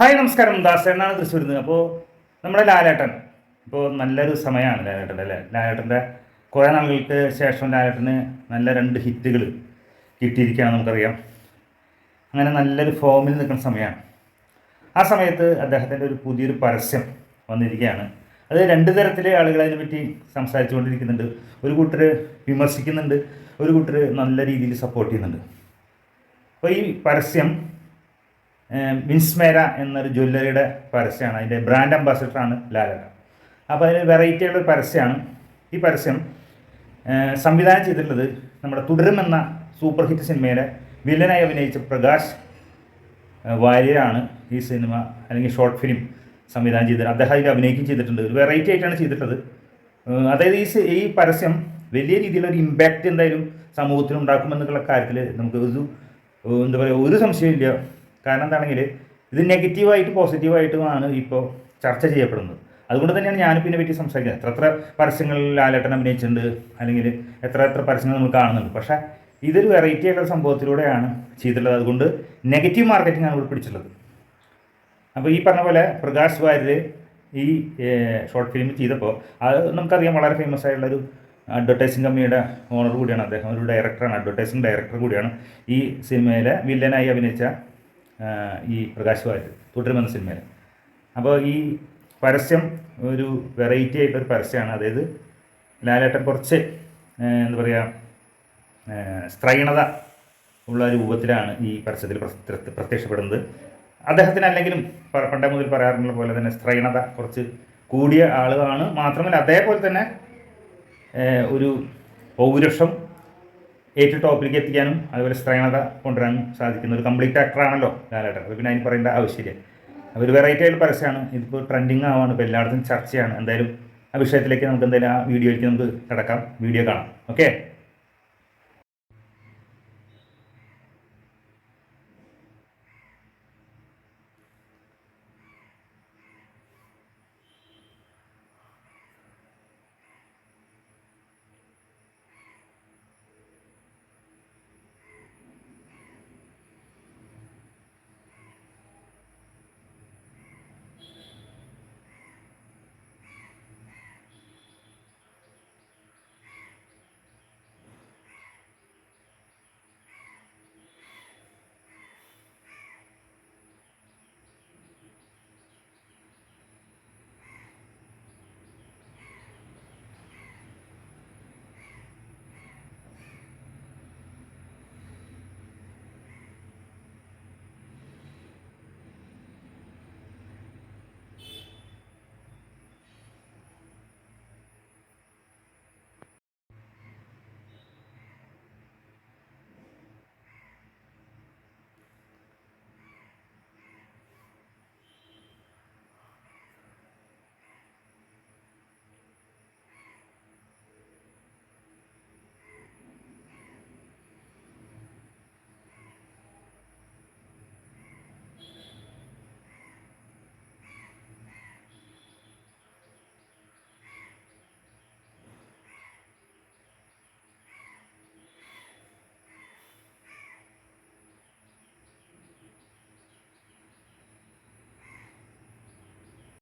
Hi നമസ്കാരം. ദാസേനാണ് തൃശ്ശൂരിൽ നിന്ന് അപ്പോൾ നമ്മുടെ ലാലേട്ടൻ. ഇപ്പോൾ നല്ലൊരു സമയമാണ് ലാലേട്ടന്റെ അല്ലേ? ലാലേട്ടന്റെ കുറേ നാളുകൾക്ക് ശേഷം ലാലേട്ടന് നല്ല രണ്ട് ഹിറ്റുകൾ കിട്ടിയിരിക്കുകയാണ് നമുക്കറിയാം. അങ്ങനെ നല്ലൊരു ഫോമിൽ നിൽക്കുന്ന സമയമാണ്. ആ സമയത്ത് അദ്ദേഹത്തിന്റെ ഒരു പുതിയൊരു പരസ്യം വന്നിരിക്കുകയാണ്. അത് രണ്ട് തരത്തിലെ ആളുകൾ അതിനെപ്പറ്റി സംസാരിച്ചുകൊണ്ടിരിക്കുന്നുണ്ട്. ഒരു കൂട്ടർ വിമർശിക്കുന്നുണ്ട് ഒരു കൂട്ടർ നല്ല രീതിയിൽ സപ്പോർട്ട് ചെയ്യുന്നുണ്ട്. അപ്പോൾ ഈ പരസ്യം മിൻസ്മേര എന്നൊരു ജ്വല്ലറിയുടെ പരസ്യമാണ്. അതിന്റെ ബ്രാൻഡ് അംബാസിഡറാണ് ലാലട അപ്പോൾ ഉള്ള ഒരു പരസ്യമാണ് ഈ പരസ്യം സംവിധാനം ചെയ്തിട്ടുള്ളത് നമ്മുടെ തുടരും എന്ന സൂപ്പർ ഹിറ്റ് സിനിമയിലെ വില്ലനായി അഭിനയിച്ച പ്രകാശ് വാര്യരാണ് ഈ സിനിമ അല്ലെങ്കിൽ ഷോർട്ട് ഫിലിം സംവിധാനം ചെയ്തത് അദ്ദേഹം അതിൽ അഭിനയിക്കുകയും ചെയ്തിട്ടുണ്ട്. ഒരു വെറൈറ്റി ആയിട്ടാണ് ചെയ്തിട്ടുള്ളത്. അതായത് ഈ ഈ പരസ്യം വലിയ രീതിയിലൊരു ഇമ്പാക്റ്റ് എന്തായാലും സമൂഹത്തിൽ ഉണ്ടാക്കുമെന്നുള്ള കാര്യത്തിൽ നമുക്ക് ഒരു എന്താ പറയുക ഒരു സംശയമില്ല കാരണം എന്താണെങ്കിൽ ഇത് നെഗറ്റീവായിട്ട് പോസിറ്റീവായിട്ടുമാണ് ഇപ്പോൾ ചർച്ച ചെയ്യപ്പെടുന്നത്. അതുകൊണ്ട് തന്നെയാണ് ഞാനിപ്പോൾ ഇതിനെ പറ്റി സംസാരിക്കുന്നത്. എത്ര എത്ര പരസ്യങ്ങളിൽ ലാലേട്ടൻ അഭിനയിച്ചിട്ടുണ്ട് അല്ലെങ്കിൽ എത്ര എത്ര പരസ്യങ്ങൾ നമ്മൾ കാണുന്നുണ്ട്. പക്ഷേ ഇതൊരു വെറൈറ്റി ആയിട്ടുള്ള സംഭവത്തിലൂടെയാണ് ചെയ്തിട്ടുള്ളത്. അതുകൊണ്ട് നെഗറ്റീവ് മാർക്കറ്റിംഗ് ആണ് ഇവിടെ പിടിച്ചിട്ടുള്ളത്. അപ്പോൾ ഈ പറഞ്ഞ പോലെ പ്രകാശ് വാര്യർ ഈ ഷോർട്ട് ഫിലിം ചെയ്തപ്പോൾ അത് നമുക്കറിയാം വളരെ ഫേമസ് ആയിട്ടുള്ളൊരു അഡ്വർടൈസിങ് കമ്പനിയുടെ ഓണർ കൂടിയാണ് അദ്ദേഹം. ഒരു ഡയറക്ടറാണ് അഡ്വർടൈസിങ് ഡയറക്ടർ കൂടിയാണ് ഈ സിനിമയിലെ വില്ലനായി അഭിനയിച്ച ഈ പ്രകാശ് വാര്യർ തുടരുമെന്ന സിനിമയിൽ. അപ്പോൾ ഈ പരസ്യം ഒരു വെറൈറ്റി ആയിട്ടൊരു പരസ്യമാണ്. അതായത് ലാലേട്ടൻ കുറച്ച് എന്താ പറയുക സ്ത്രൈണത ഉള്ള രൂപത്തിലാണ് ഈ പരസ്യത്തിൽ പ്രത്യ- പ്രത്യക്ഷപ്പെടുന്നത്. അദ്ദേഹത്തിന് അല്ലെങ്കിലും പണ്ടേ മുതൽ പറയാറുള്ള പോലെ തന്നെ സ്ത്രൈണത കുറച്ച് കൂടിയ ആളുകളാണ്. മാത്രമല്ല അതേപോലെ തന്നെ ഒരു പൗരുഷം ഏറ്റവും ടോപ്പിലേക്ക് എത്തിക്കാനും അതുപോലെ സ്ത്രീണത കൊണ്ടുവരാനും സാധിക്കുന്ന ഒരു കംപ്ലീറ്റ് ആക്ടറാണല്ലോ ലാലേട്ടൻ. അപ്പോൾ പിന്നെ അതിന് പറയേണ്ട ആവശ്യമില്ല. ഒരു വെറൈറ്റി ആയിട്ടുള്ള പരസ്യമാണ്. ഇതിപ്പോൾ ട്രെൻഡിങ് ആവാണ്. ഇപ്പോൾ എല്ലായിടത്തും ചർച്ചയാണ്. എന്തായാലും ആ വിഷയത്തിലേക്ക് നമുക്ക് എന്തായാലും ആ വീഡിയോയിലേക്ക് നമുക്ക് കിടക്കാം. വീഡിയോ കാണാം. ഓക്കെ